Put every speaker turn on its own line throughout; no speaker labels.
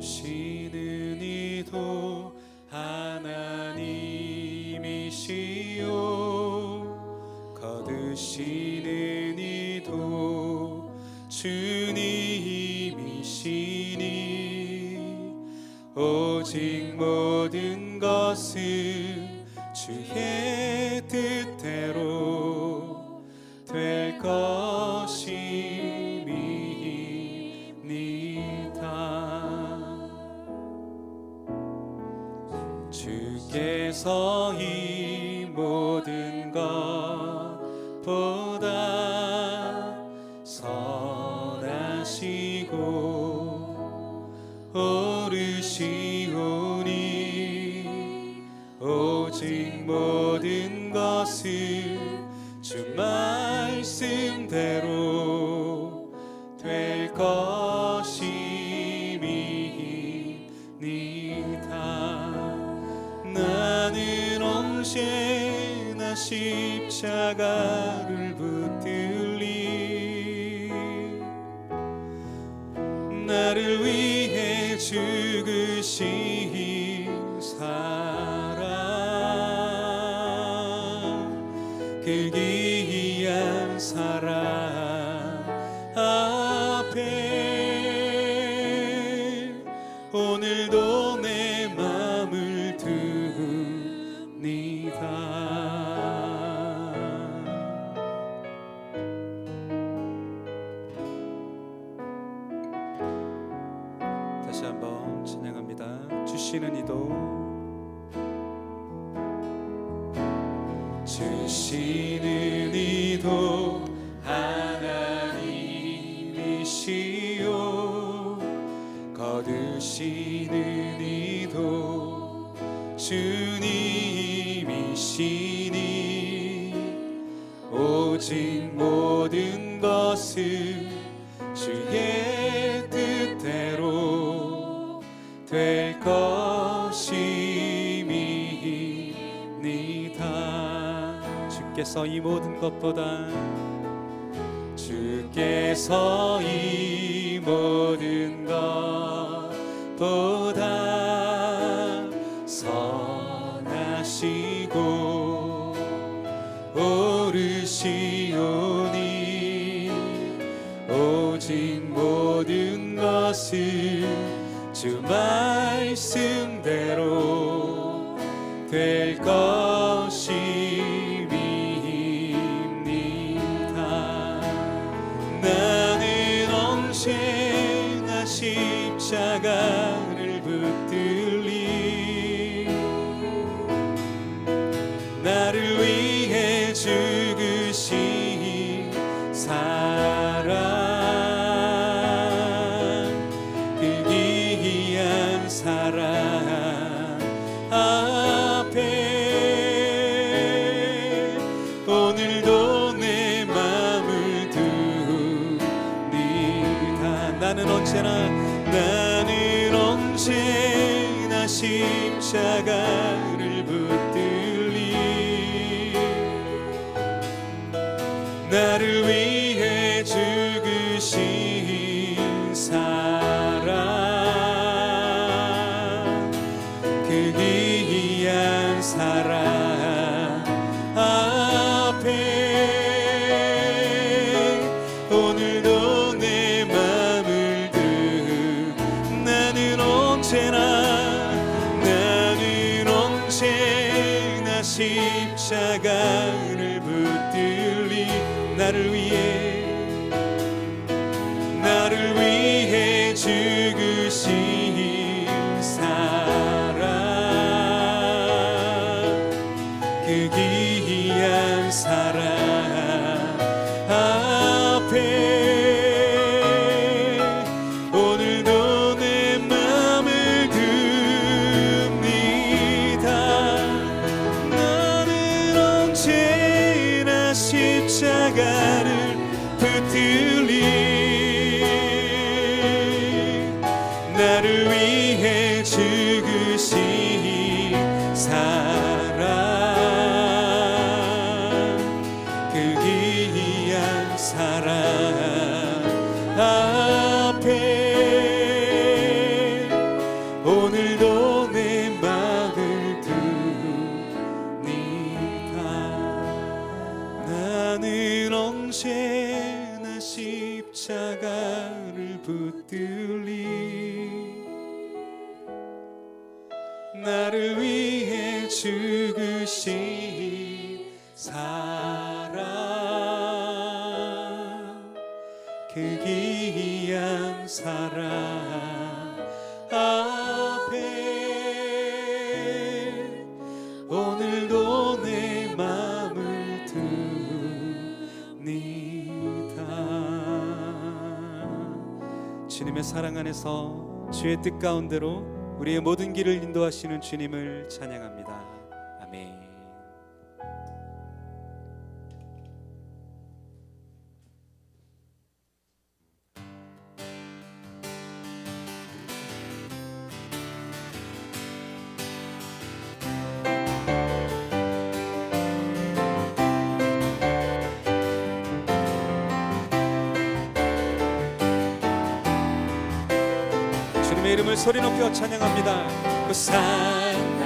she 주께서. 당신의 십자가를 붙 주시는 이도. 주시 주께서 이 모든 것보다 주께서 이 모든 것보다 선하시고 오르시오니 오직 모든 것을 주 말씀대로 될 것. 나는 언제나 나는 언제나 심사가를 부르 시간을 붙들 들리. 나를 위해 죽으신 사랑 그 귀한 사랑 사랑 안에서 주의 뜻 가운데로 우리의 모든 길을 인도하시는 주님을 찬양합니다. 아멘 소리 높여 찬양합니다. 호산나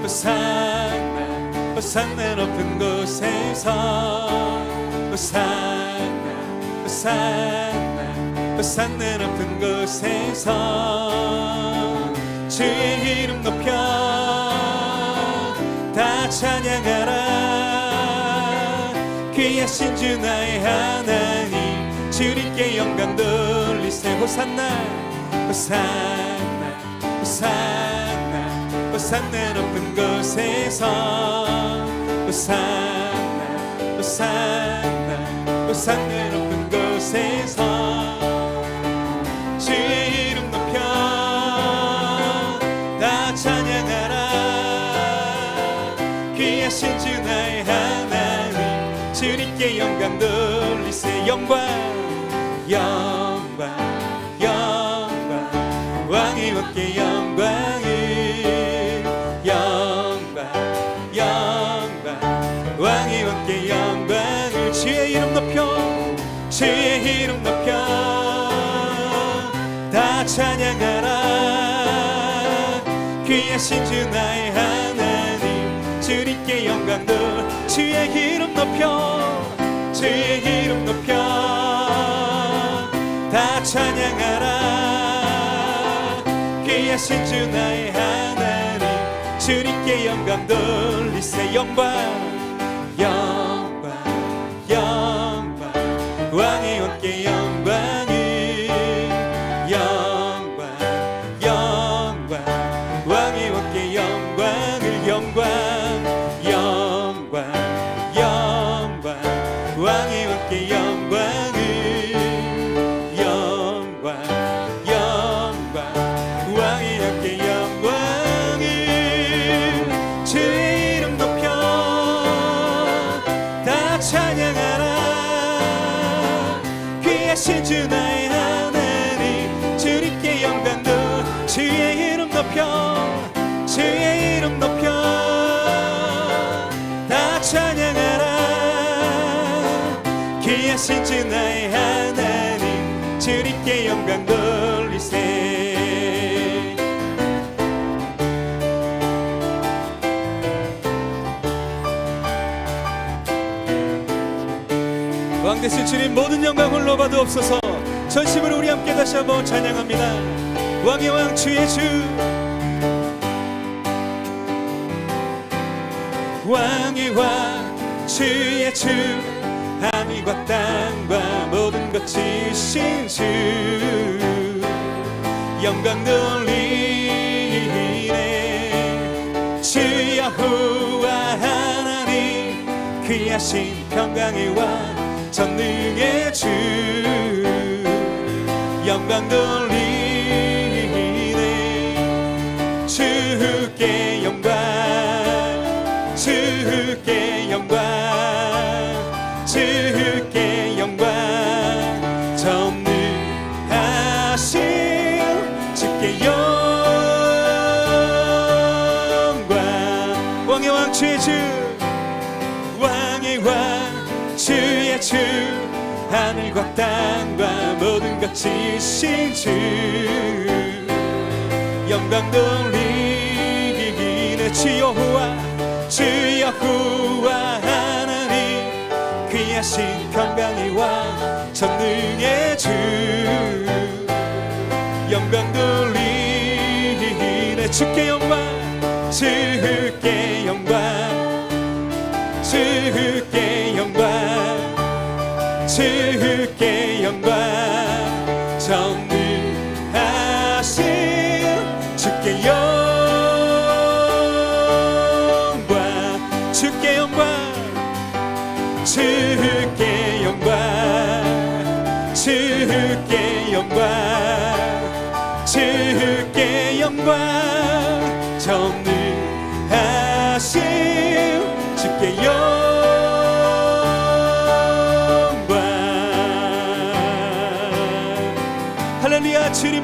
호산나 호산나 높은 곳에서. 호산나 호산나 호산나 높은 곳에서. 주의 이름 높여 다 찬양하라. 귀하신 주 나의 하나님 주님께 영광 돌리세. 호산나 호산나 호산나 호산나 높은 곳에서. 호산나 호산나 호산나 높은 곳에서. 영광 돌리세. 영광 영광 돌 주의 이름 높여 주의 이름 높여 다 찬양하라. 귀하신 주 나의 하나님 주님께 영광 돌리세 영광 영광 왕 대신 주님 모든 영광 홀로 받으옵소서. 전심으로 우리 함께 다시 한번 찬양합니다. 왕의 왕 주의 주. 왕의 왕 주의 주. 하늘과 땅과 모든 것 지신 주. 영광 돌리네. 주 여호와 하나님 귀하신 평강의 왕 전능의 주. 영광 돌 주 하늘과 땅과 모든 것 지으신 주. 영광 돌리기는 주 여호와 주 여호와 하나님 귀하신 평강이와 전능의 주. 영광 돌리기는 주께 영광 주께 영광 주께 영광 정리하신 주께 영광 주께 영광 주께 영광 주께 영광 주께 영광.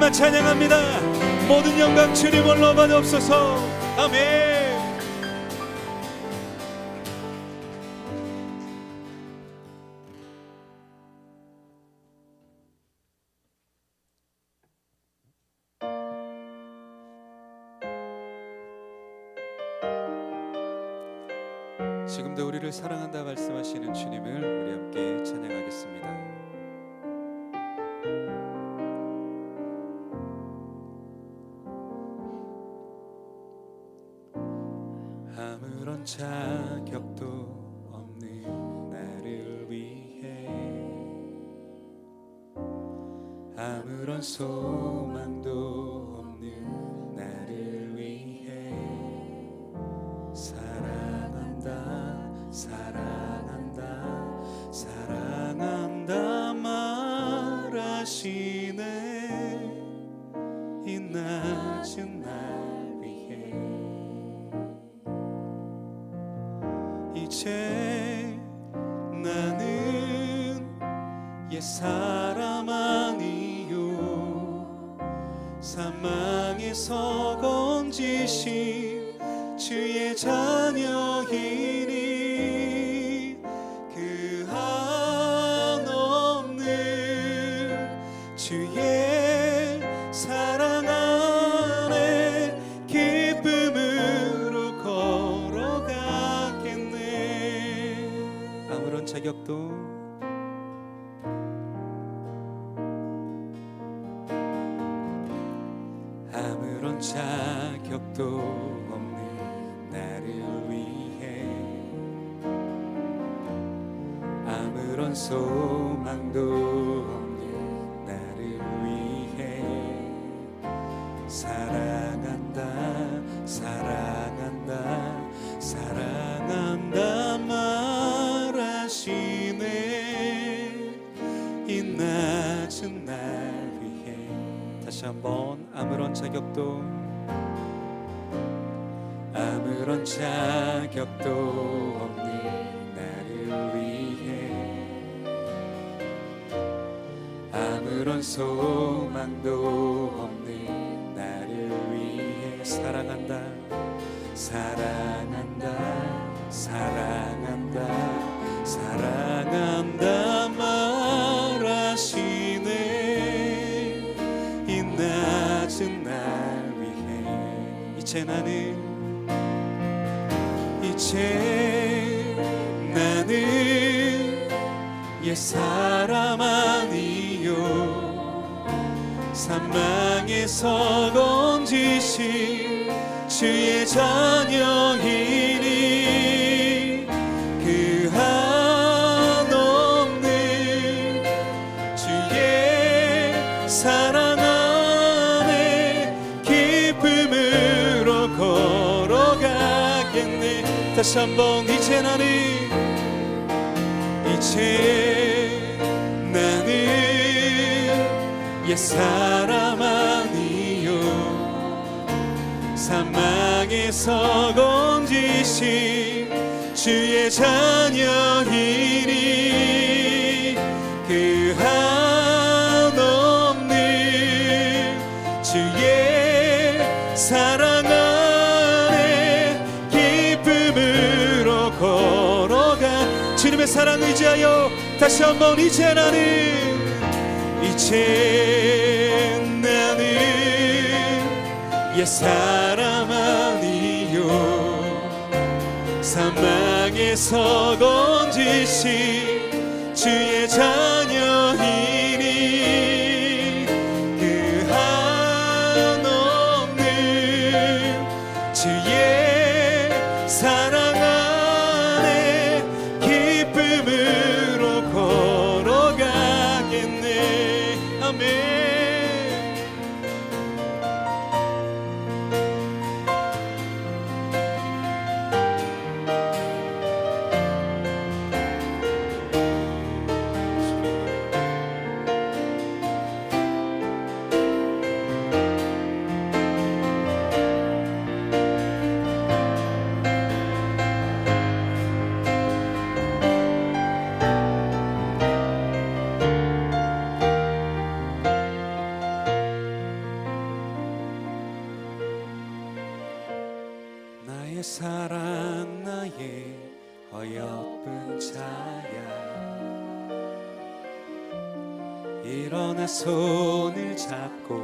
주님만 찬양합니다. 모든 영광 주님 홀로 받옵소서. 아멘. 지금도 우리를 사랑한다 말씀하시는 주님을 우리 함께 찬양하겠습니다. 이제 나는 옛 사람 아니요. 사망에서 건지신 주의 자녀이니 그 한없는 주의 자격도. 아무런 자격도 없는 나를 위해. 아무런 소망도 없는 나를 위해. 사랑한다 사랑한다 사랑한다 사랑 이제 나는 이제 나는 옛 사람 아니요. 사망에서 건지신 주의 자녀이 다시 한번 이제 나는 이제 나는 옛 사람 아니요. 사망에서 건지신 주의 자녀이니 그 한없는 사랑 의지하여 다시 한번 이제 나는 이제 나는 옛 사람 아니요. 사망에서 건지신 주의 자녀이 파란 나의 어여쁜 자야. 일어나 손을 잡고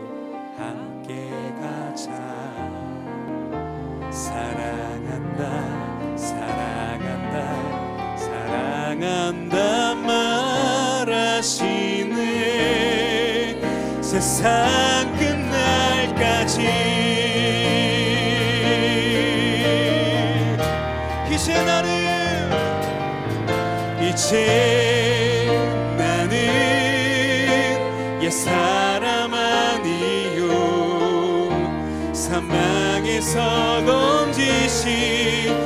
함께 가자. 사랑한다 사랑한다 사랑한다 말하시네. 세상 끝날까지 이제 나는 옛 사람 아니요. 사망에서 건지신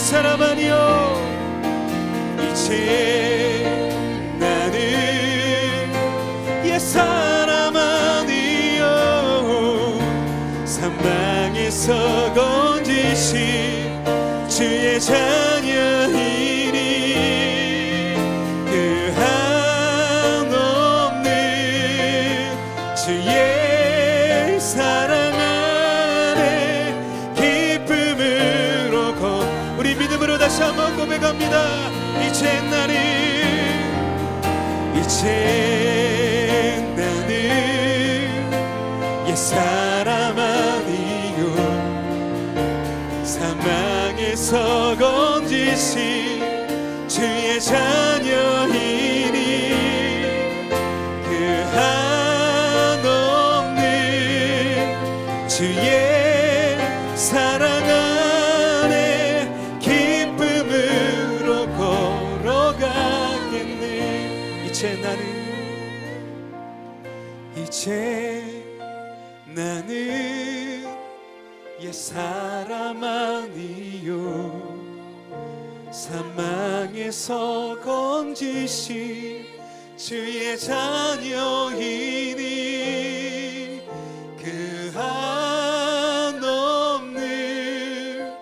사람 아니요. 이제 나는 옛사람 아니요. 사망에서 건지신 주의 자녀이 나는 옛사람 아니요. 사망에서 건지신 주의 자녀이니 사망에서 건지신 주의 자녀이니 그 한없는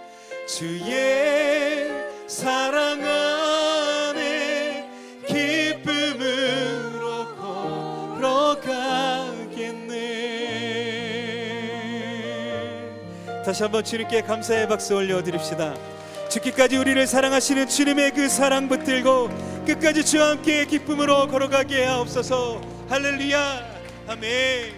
주의 사랑 안에 기쁨으로 걸어가겠네. 다시 한번 주님께 감사의 박수 올려드립시다 죽기까지 우리를 사랑하시는 주님의 그 사랑 붙들고 끝까지 주와 함께 기쁨으로 걸어가게 하옵소서. 할렐루야. 아멘